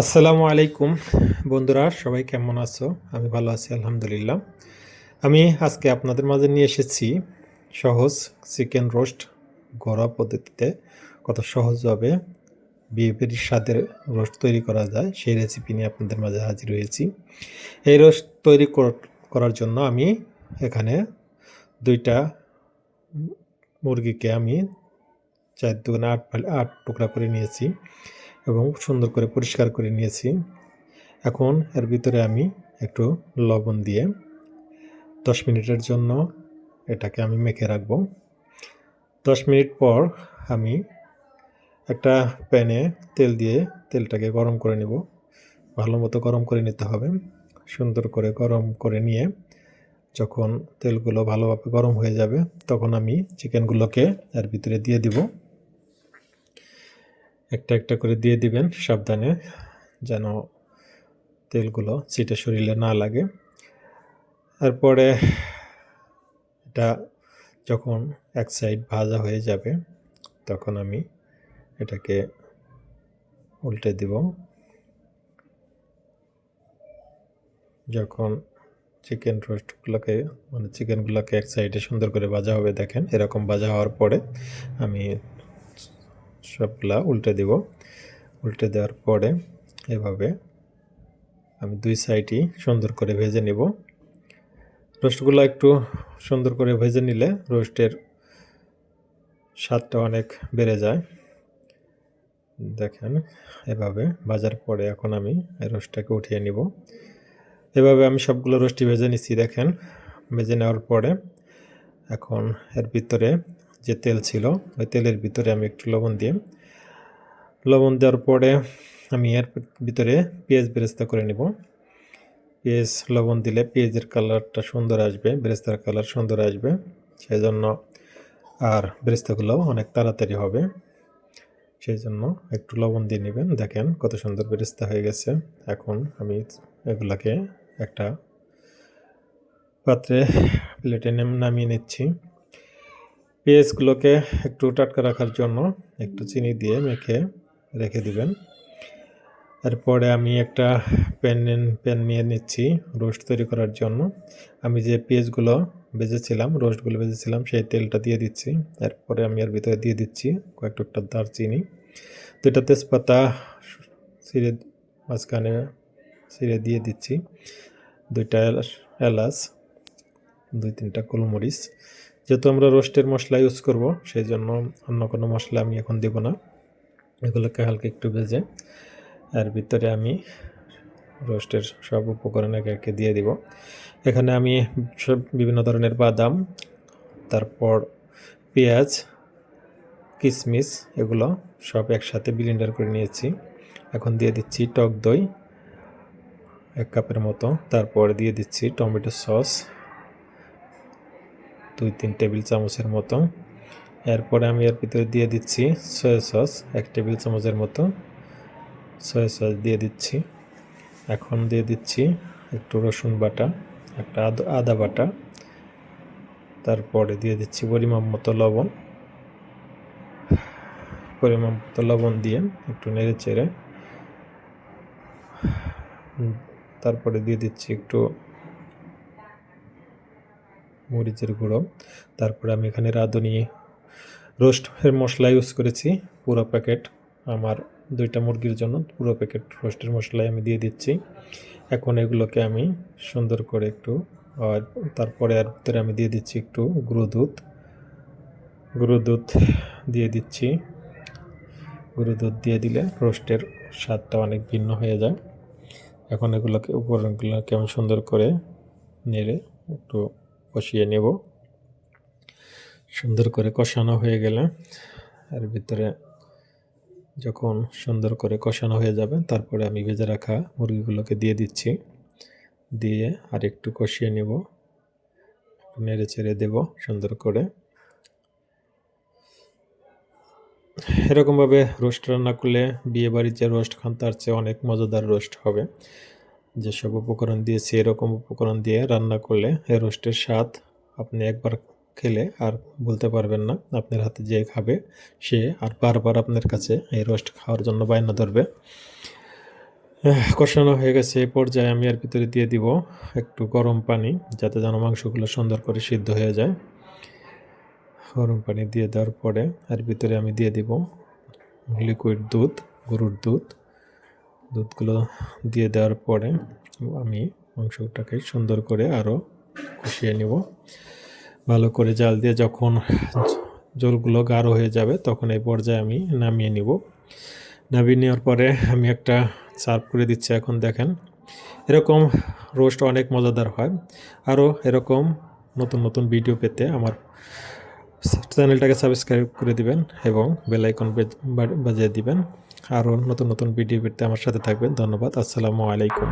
আসসালামু আলাইকুম, বন্ধুরা, সবাই কেমন আছো? আমি ভালো আছি, আলহামদুলিল্লাহ। আমি আজকে আপনাদের মাঝে নিয়ে এসেছি সহজ চিকেন রোস্ট ঘরোয়া পদ্ধতিতে। কত সহজভাবে বিয়ের স্বাদের রোস্ট তৈরি করা যায়, সেই রেসিপি নিয়ে আপনাদের মাঝে হাজির হয়েছি। এই রোস্ট তৈরি কর- করার জন্য আমি এখানে দুইটা মুরগিকে আমি চার দুগুণে আট আট টুকরা করে নিয়েছি। এবং সুন্দর করে পরিষ্কার করে নিয়েছি। এখন এর ভিতরে আমি একটু লবণ দিয়ে দশ মিনিটের জন্য এটাকে আমি মেখে রাখব। দশ মিনিট পর আমি একটা প্যানে তেল দিয়ে তেলটাকে গরম করে নেব। ভালো মতো গরম করে নিতে হবে। সুন্দর করে গরম করে নিয়ে যখন তেলগুলো ভালোভাবে গরম হয়ে যাবে, তখন আমি চিকেনগুলোকে এর ভিতরে দিয়ে দিব। একটা একটা করে দিয়ে দিবেন সাবধানে, যেন তেলগুলো সিটে শরীরে না লাগে। তারপরে এটা যখন এক সাইড ভাজা হয়ে যাবে, তখন আমি এটাকে উল্টে দিব। যখন চিকেন রোস্টগুলোকে মানে চিকেনগুলোকে এক সাইডে সুন্দর করে ভাজা হবে, দেখেন এরকম ভাজা হওয়ার পরে আমি সবগুলা উল্টে দিব। উল্টে দেওয়ার পরে এভাবে আমি দুই সাইডই সুন্দর করে ভেজে নেব। রোস্টগুলো একটু সুন্দর করে ভেজে নিলে রোস্টের স্বাদটা অনেক বেড়ে যায়। দেখেন, এভাবে ভাজার পরে এখন আমি রোস্টটাকে উঠিয়ে নিব। এভাবে আমি সবগুলো রোস্টি ভেজে নিচ্ছি দেখেন। ভেজে নেওয়ার পরে এখন এর ভিতরে যে তেল ছিল, ওই তেলের ভিতরে আমি একটু লবণ দিয়ে, লবণ দেওয়ার পরে আমি এর ভিতরে পেঁয়াজ বেরেস্তা করে নেব। পেঁয়াজ, লবণ দিলে পেঁয়াজের কালারটা সুন্দর আসবে, বেরেস্তার কালার সুন্দর আসবে সেই জন্য আর বেরেস্তাগুলোও অনেক তাড়াতাড়ি হবে। সেই জন্য একটু লবণ দিয়ে নেবেন। দেখেন কত সুন্দর বেরেস্তা হয়ে গেছে। এখন আমি এগুলাকে একটা পাত্রে প্লেটে নামিয়ে নিচ্ছি। পেঁয়াজগুলোকে একটু টাটকা রাখার জন্য একটু চিনি দিয়ে মেখে রেখে দিবেন। এরপরে আমি একটা প্যান প্যান নিয়ে নিচ্ছি রোস্ট তৈরি করার জন্য। আমি যে পেঁয়াজগুলো ভেজেছিলাম রোস্টগুলো ভেজেছিলাম সেই তেলটা দিয়ে দিচ্ছি। এরপরে আমি এর ভিতরে দিয়ে দিচ্ছি কয়েক টুকটা দারচিনি। দুইটা তেজপাতা ছিঁড়ে, মাঝখানে ছিঁড়ে দিয়ে দিচ্ছি। দুইটা এলাচ- দুই তিনটা গোলমরিচ যেহেতু আমরা রোস্টের মশলা ইউজ করব সেই জন্য অন্য কোনো মশলা আমি এখন দেব না। এগুলোকে হালকা একটু ভেজে, এর ভিতরে আমি রোস্টের সব উপকরণ একে একে দিয়ে দিব। এখানে আমি সব বিভিন্ন ধরনের বাদাম, তারপর পেঁয়াজ কিশমিশ এগুলো সব একসাথে ব্লেন্ডার করে নিয়েছি। এখন দিয়ে দিচ্ছি টক দই এক কাপের মতো, তারপর দিয়ে দিচ্ছি টমেটো সস। দুই, তিন টেবিল চামচের মতো। এরপরে আমি এর ভিতরে দিয়ে দিচ্ছি সয়া সস, এক টেবিল চামচের মতো সয়া সস দিয়ে দিচ্ছি। এখন দিয়ে দিচ্ছি একটু রসুন বাটা, একটা আদ- বাটা। তারপরে দিয়ে দিচ্ছি পরিমাণ মতো লবণ। পরিমাণ মতো লবণ দিয়ে একটু নেড়ে চেড়ে। তারপরে দিয়ে দিচ্ছি একটু মরিচের গুঁড়ো। তারপরে আমি এখানে রাঁধুনি রোস্টের মশলা ইউজ করেছি, পুরো প্যাকেট আমার দুইটা মুরগির জন্য পুরো প্যাকেট রোস্টের মশলাই আমি দিয়ে দিচ্ছি। এখন এগুলোকে আমি সুন্দর করে একটু, আর তারপরে আর ভিতরে আমি দিয়ে দিচ্ছি একটু গুঁড়ো দুধ। গুঁড়ো দুধ দিয়ে দিচ্ছি। গুঁড়ো দুধ দিয়ে দিলে রোস্টের স্বাদটা অনেক ভিন্ন হয়ে যায়। এখন এগুলোকে উপকরণগুলোকে আমি সুন্দর করে নেড়ে একটু কষিয়ে নেব। সুন্দর করে কষানো হয়ে গেলে এর ভিতরে যখন সুন্দর করে কষানো হয়ে যাবে, তারপরে আমি ভেজে রাখা মুরগিগুলোকে দিয়ে দিচ্ছি। দিয়ে আর একটু কষিয়ে নেব। নেড়ে চেড়ে দেব সুন্দর করে। এরকমভাবে রোস্ট রান্না করলে বিয়ে বাড়ির যে রোস্ট খান তার চেয়ে অনেক মজাদার রোস্ট হবে। যেসব উপকরণ দিয়েছি, এরকম উপকরণ দিয়ে রান্না করলে রোস্টের স্বাদ আপনি একবার খেলে আর বলতে পারবেন না। আপনার হাতে যে খাবে, সে আর বারবার আপনার কাছে এই রোস্ট খাওয়ার জন্য বায়না ধরবে। কষানো হয়ে গেছে। এই পর্যায়ে আমি এর ভিতরে দিয়ে দিব একটু গরম পানি, যাতে যেন মাংসগুলো সুন্দর করে সিদ্ধ হয়ে যায়। গরম পানি দিয়ে দেওয়ার পরে এর ভিতরে আমি দিয়ে দিব লিকুইড দুধ, গরুর দুধ। দুধগুলো দিয়ে দেওয়ার পরে আমি মাংসটাকে সুন্দর করে আরও কষিয়ে নেব। ভালো করে জাল দিয়ে যখন জলগুলো গাঢ় হয়ে যাবে তখন এই পর্যায়ে আমি নামিয়ে নিব। নামিয়ে নেওয়ার পরে আমি একটা সার্ভ করে দিচ্ছি এখন দেখেন। এরকম রোস্ট অনেক মজাদার হয়। আরও এরকম নতুন নতুন ভিডিও পেতে আমার চ্যানেলটাকে সাবস্ক্রাইব করে দিবেন এবং বেল আইকন বাজিয়ে দিবেন। আরও নতুন নতুন ভিডিও পেতে আমার সাথে থাকবেন। ধন্যবাদ। আসসালামু আলাইকুম।